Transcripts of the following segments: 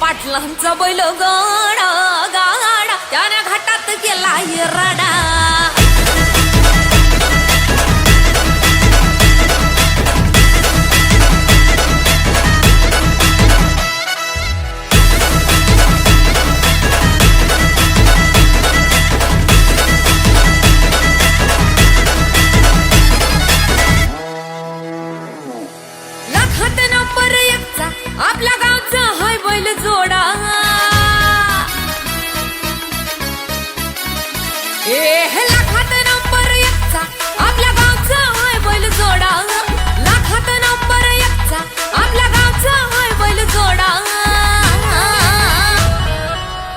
पाटलांचा बैल गाडा गाडा त्याने घाटात केला राडा.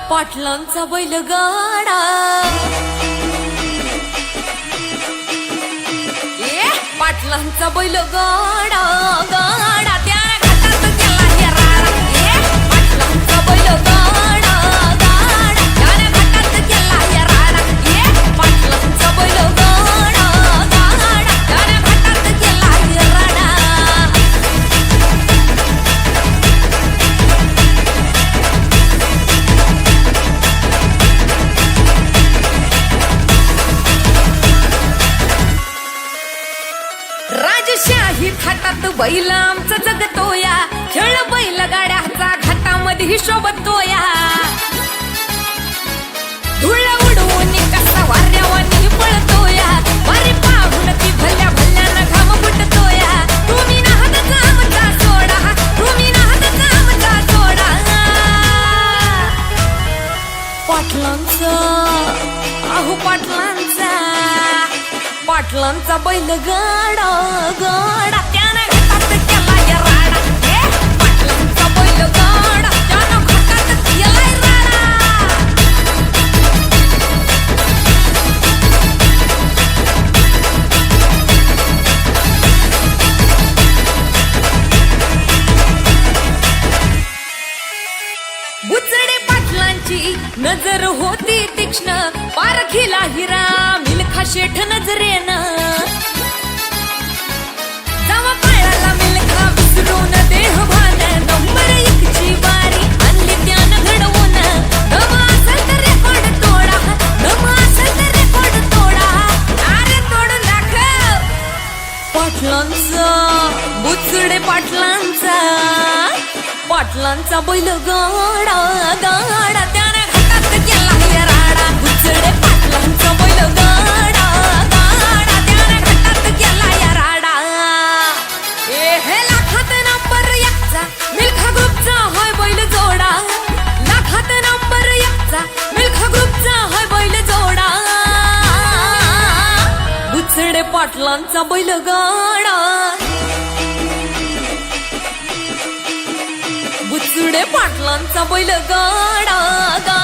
पाटलांचा बैल गाडा. ए पाटलांचा बैल गाडा. बैल आमचा जगतोया. खेळ बैल गाड्याचा घाटामध्ये शोभतोया. धुळ उडवून कसा वाऱ्यावानी पळतोया. वारे पाहून ती भल्या भल्यानं घाम फुटतोया. तुम्ही नाहत आमचा सोडा. तुम्ही नाहत आमचा सोडा. पाटलांचा अहो पाटलांचा. पाटलांचा बैल गाडा गाडा नजर होती तीक्ष्ण पारखीला हिरा मिल्खा शेठ नजरेनं. जावा मिल्खा विसरून देह भान नंबर एकची आणली त्यानं घडवून. असेल तर रेकॉर्ड तोडा असेल तर रेकॉर्ड तोडा. अरे तोडून दाखव पाटलांचा बुचडे पाटलांचा. पाटलांचा बैल गाडा गाडा बुचडे पाटलांचा बैल गाडा बुचडे पाटलांचा बैल गाडा गा